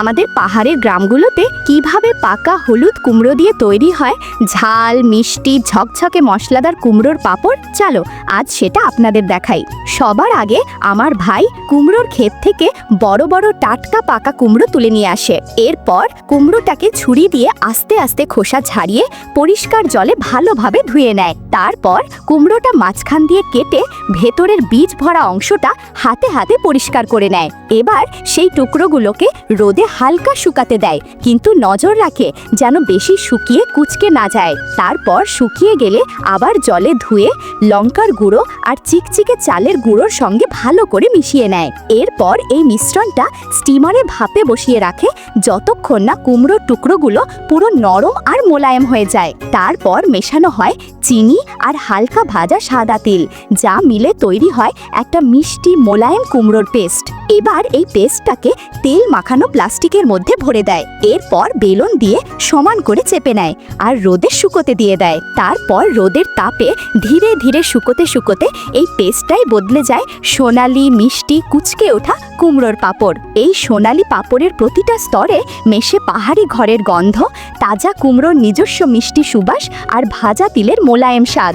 আমাদের পাহাড়ের গ্রামগুলোতে কীভাবে পাকা হলুদ কুমড়ো দিয়ে তৈরি হয়? ঝাল, মিষ্টি, ঝকঝকে মশলাদার কুমড়োর পাঁপড়? চলো, আজ সেটা আপনাদের দেখাই। সবার আগে আমার ভাই কুমড়োর ক্ষেত থেকে বড় বড় টাটকা পাকা কুমড়ো তুলে নিয়ে আসে। এরপর কুমড়োটাকে ছুরি দিয়ে আস্তে আস্তে খোসা ছাড়িয়ে পরিষ্কার জলে ভালোভাবে ধুয়ে নেয়। তারপর কুমড়োটা মাঝখান দিয়ে কেটে ভেতরের বীজ ভরা অংশটা হাতে হাতে পরিষ্কার করে নেয়। এবার সেই টুকরোগুলোকে রোদে হালকা শুকাতে দেয়, কিন্তু নজর রাখে যেন বেশি শুকিয়ে কুচকে না যায়। তারপর শুকিয়ে গেলে আবার জলে ধুয়ে লঙ্কার গুঁড়ো আর চিকচিকে চালের গুঁড়োর সঙ্গে ভালো করে মিশিয়ে নেয়। এরপর এই মিশ্রণটা স্টিমারে ভাপে বসিয়ে রাখে, যতক্ষণ না কুমড়োর টুকরোগুলো পুরো নরম আর মোলায়েম হয়ে যায়। তারপর মেশানো হয় চিনি আর হালকা ভাজা সাদা তিল, যা মিলে তৈরি হয় একটা মিষ্টি মোলায়েম কুমড়োর পেস্ট। এবার এই পেস্টটাকে তেল মাখানো প্লাস্টিকের মধ্যে ভরে দেয়। এরপর বেলন দিয়ে সমান করে চেপে নেয় আর রোদে শুকোতে দিয়ে দেয়। তারপর রোদের তাপে ধীরে ধীরে শুকোতে শুকোতে এই পেস্টটাই বদলে যায় সোনালি, মিষ্টি, কুচকে ওঠা কুমড়োর পাপড়। এই সোনালি পাঁপড়ের প্রতিটা স্তরে মেশে পাহাড়ি ঘরের গন্ধ, তাজা কুমড়োর নিজস্ব মিষ্টি সুবাস আর ভাজা তিলের মোলায়েম স্বাদ।